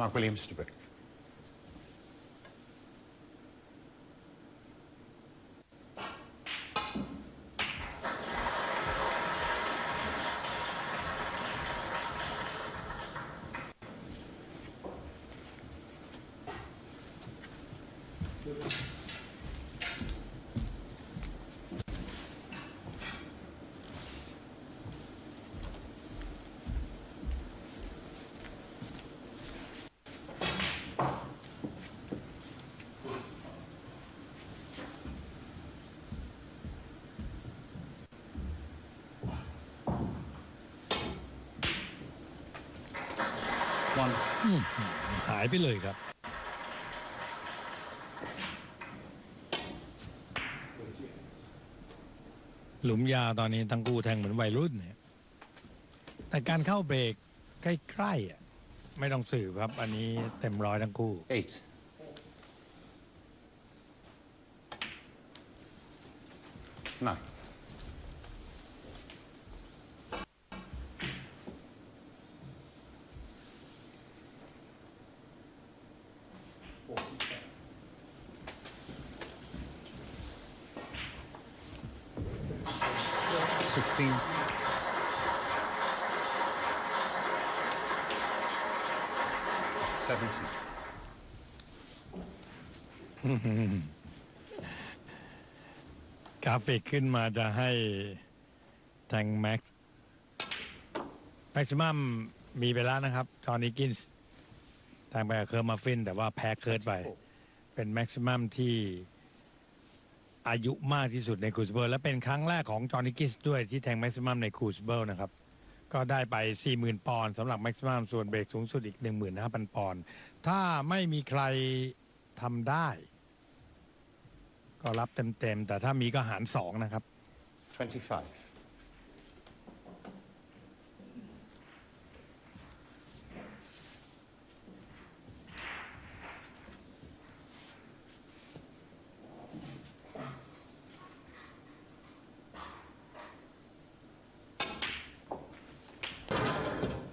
Mark Williams to break. One. หายไปเลยครับ หลุมยาวตอนนี้ทั้งคู่แทงเหมือนวัยรุ่นเนี่ยแต่การเข้าเบรกใกล้ๆอะไม่ต้องสืบครับ อันนี้เต็มร้อยทั้งคู่ Eight. Nine. Sixteen. Seventeen. กราฟิกขึ้นมาจะให้แทงแม็กซ์แม็กซิมัมมีไปแล้วนะครับ จอห์นนิกินส์แทงไปกับเคิร์ฟมาฟิน แต่ว่าแพ้เคิร์ดไป เป็นแม็กซิมัมที่ อายุมากที่สุดในคูสเบิร์และเป็นครั้งแรกของจอห์นนิกิสด้วยที่แทงแม็กซิมัมในคูสเบิร์นะครับ ก็ได้ไป 40,000 ปอนด์สำหรับแม็กซิมัมส่วนเบรกสูงสุดอีก 15,000 ปอนด์ถ้าไม่มีใครทำได้ ก็รับเต็มๆ แต่ถ้ามีก็หารสองนะครับ 25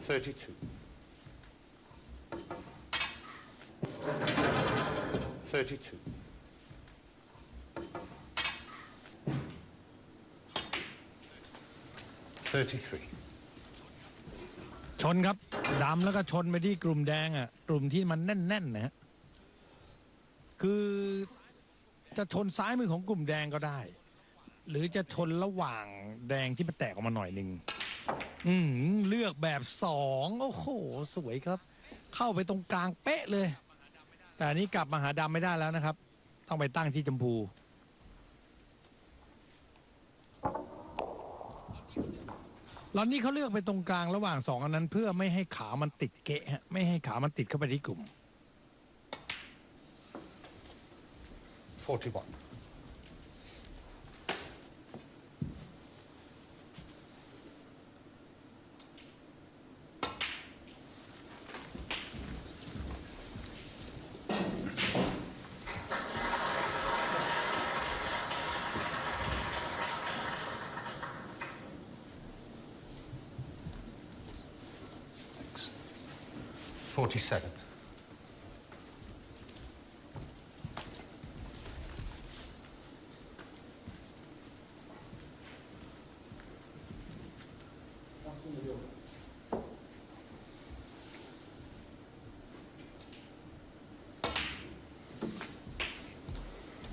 32. 32. 33. ชนครับดำแล้วก็ชนไปที่กลุ่มแดงอะ กลุ่มที่มันแน่นๆนะฮะคือจะชนซ้ายมือของกลุ่มแดงก็ได้ หรือจะชนระหว่างแดงที่มันแตกออกมาหน่อยหนึ่ง อืมเลือกแบบสองโอ้โห สวยครับ เข้าไปตรงกลางเป๊ะเลย แต่อันนี้กลับมาหาดำไม่ได้แล้วนะครับ ต้องไปตั้งที่จมพูลอนนี้เขาเลือกไปตรงกลางระหว่างสองอันนั้น เพื่อไม่ให้ขามันติดเกะฮะไม่ให้ขามันติดเข้าไปที่กลุ่ม 41. 47.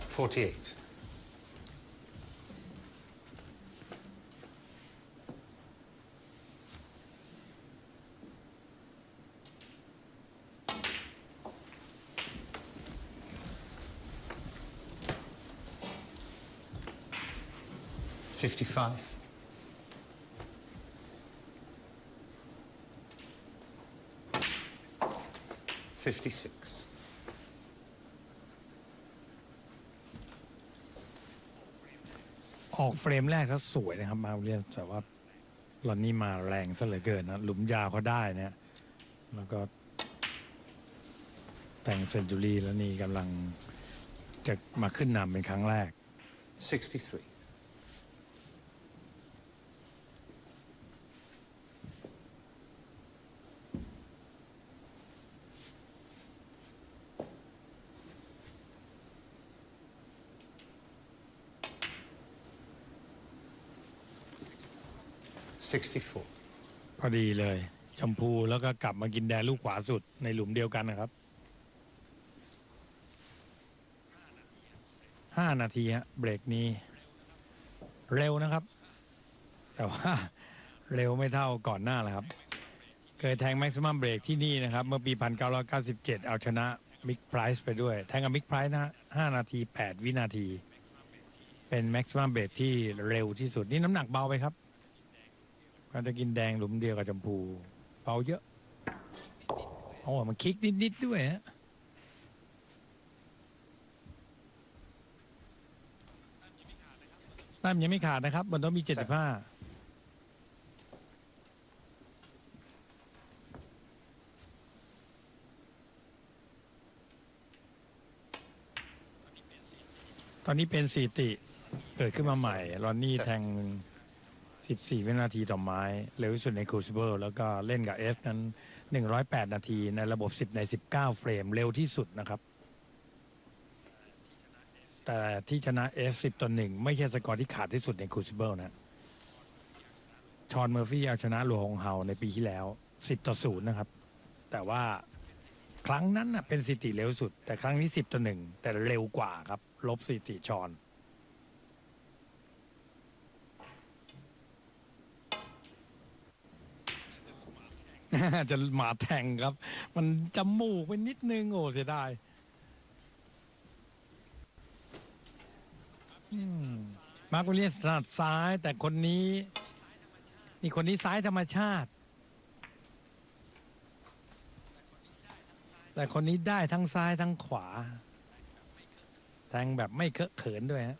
Forty-eight. 55. 56. ออกเฟรมแรกก็สวยนะครับ มาเรียนแต่ว่าลอนนี่มาแรงซะเหลือเกินนะหลุมยาวเขาได้เนี่ย แล้วก็ แต่งเซนจูรี่แล้วนี่กำลังจะมาขึ้นนำเป็นครั้งแรก 63. 64. พอดีเลย ชมพูแล้วก็กลับมากินแดงลูกขวาสุดในหลุมเดียวกันนะครับห้านาทีฮะเบรกนี้ เร็วนะครับ แต่ว่า เร็วไม่เท่าก่อนหน้าแล้วครับ เคยแทงแม็กซิมัมเบรกที่นี่นะครับ เมื่อปี 1997 เอาชนะมิกไพรส์ไปด้วย แทงกับมิกไพรส์นะฮะ5นาที 8 วินาที เป็นแม็กซิมัมเบรกที่เร็วที่สุด นี่น้ำหนักเบาไปครับ ก็จะกินแดงหลุมเดียวกับชมพูเบาเยอะโอ้มันคลิกนิดๆด้วยฮะแต้มยังไม่ขาดนะครับ มันต้องมี75ตอนนี้เป็นสีติ เกิดขึ้นมาใหม่รอนนี่แทง 14 วินาทีต่อไม้เร็วที่สุดในครูซิเบิลแล้วก็เล่นกับเอฟนั้น 108 นาทีในระบบ 10 ใน 19 เฟรมเร็วที่สุดนะครับ แต่ที่ชนะเอฟ10ต่อ1ไม่ใช่สกอร์ที่ขาดที่สุดในครูซิเบิลนะชอนเมอร์ฟี่เอาชนะหลวงเฮาในปีที่แล้ว 10 ต่อ 0 นะครับ แต่ว่าครั้งนั้นนะเป็นสิติเร็วสุด แต่ครั้งนี้ 10 ต่อ 1 แต่เร็วกว่าครับ ลบสิติชอน จะหมาแทงครับ มันจมูกไปนิดนึงโอ้เสียดายอืมมาร์กเลียนสถนัดซ้ายแต่คนนี้ นี่คนนี้ซ้ายธรรมชาติ แต่คนนี้ได้ทั้งซ้ายทั้งขวา แทงแบบไม่เคอะเขินด้วยฮะ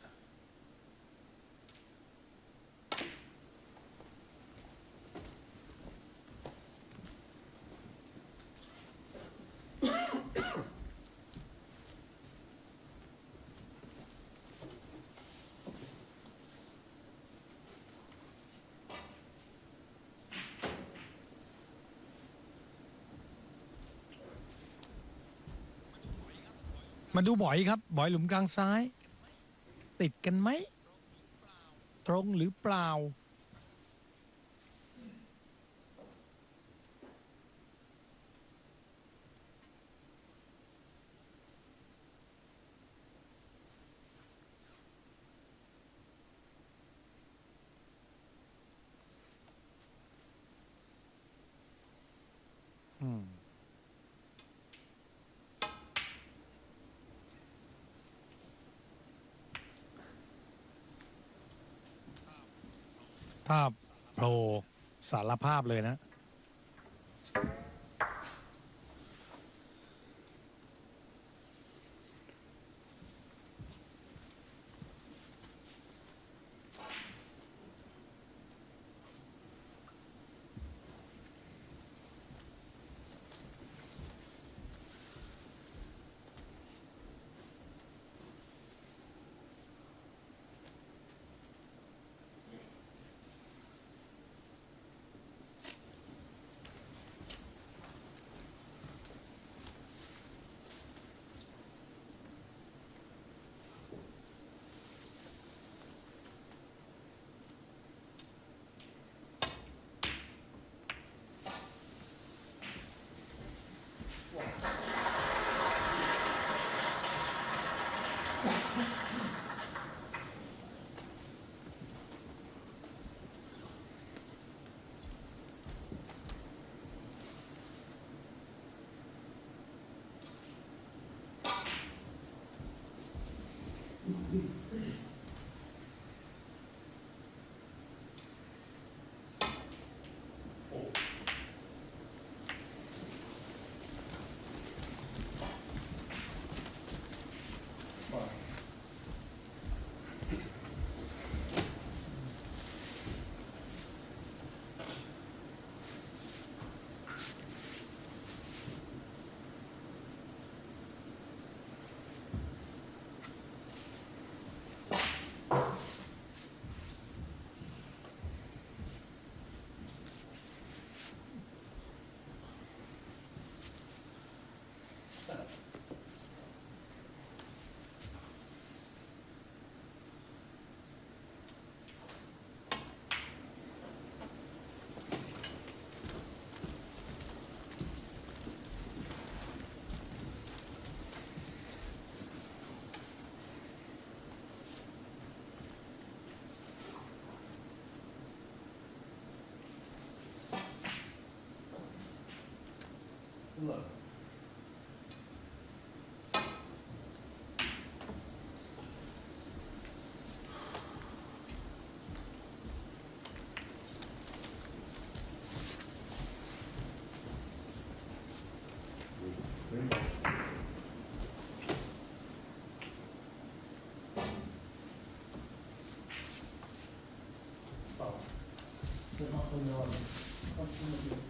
มาดูบ่อยครับ บ่อยหลุมกลางซ้าย ติดกันไหม ตรงหรือเปล่า อืม ถ้าโผล่สารภาพเลยนะ Amen. low. Oh. They're not going to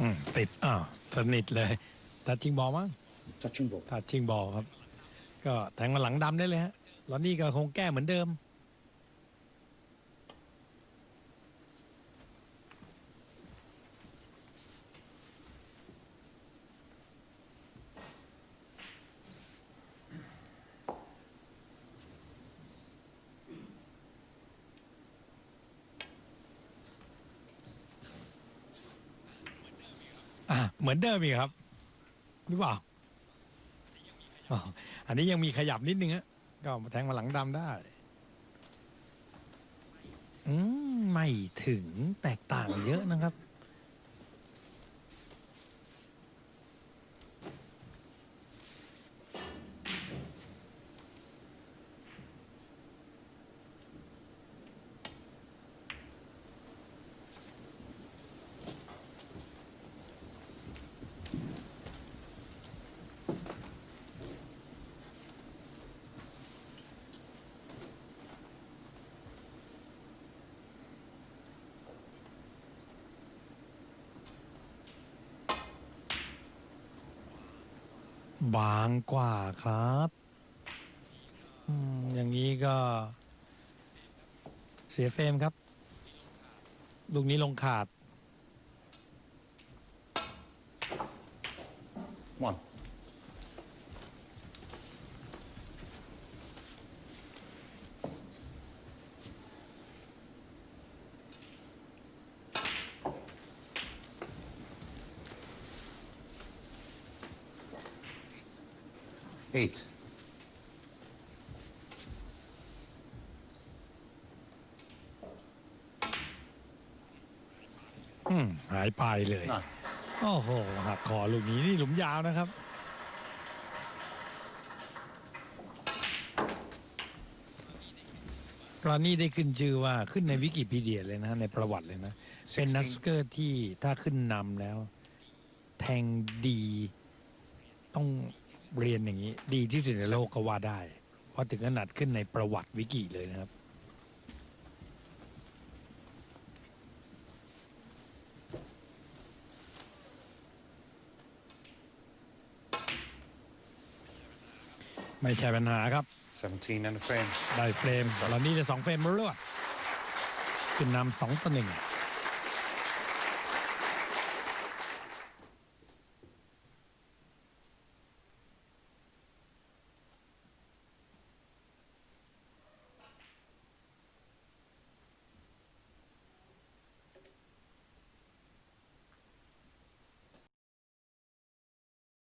อืมติดอ้าวสนิทเลยตัดชิงบอลมั้ง Touching ball. ตัดชิงบอลครับ ก็แทงมาหลังดำได้เลยฮะแล้วนี่ก็คงแก้เหมือนเดิม อะเหมือนเดิมอีกครับหรือเปล่าอ๋ออันนี้ยังมีขยับนิดนึงฮะก็แทงมาหลังดำได้ อืมไม่ถึงแตกต่างเยอะนะครับ บางกว่าครับอย่างนี้ก็ เสียเฟรมครับ ลูกนี้ลงขาดหมด Eight. อืมหายไปเลย Nine. โอ้โหหักคอลูกนี้นี่หลุมยาวนะครับ รอนนี่ได้ขึ้นชื่อว่าขึ้นในวิกิพีเดียเลยนะในประวัติเลยนะเป็นนักสเกอร์ที่ถ้าขึ้นนำแล้ว แทงดี ต้อง เรียนอย่างนี้ ดีที่สุดในโลกก็ว่าได้ เพราะถึงขนาดขึ้นในประวัติวิกิเลยนะครับ ไม่ใช่ปัญหาครับ 17 and a frame. ได้เฟรมตอนนี้ได้สองเฟรมรวดขึ้นนำสองต่อหนึ่ง Eight.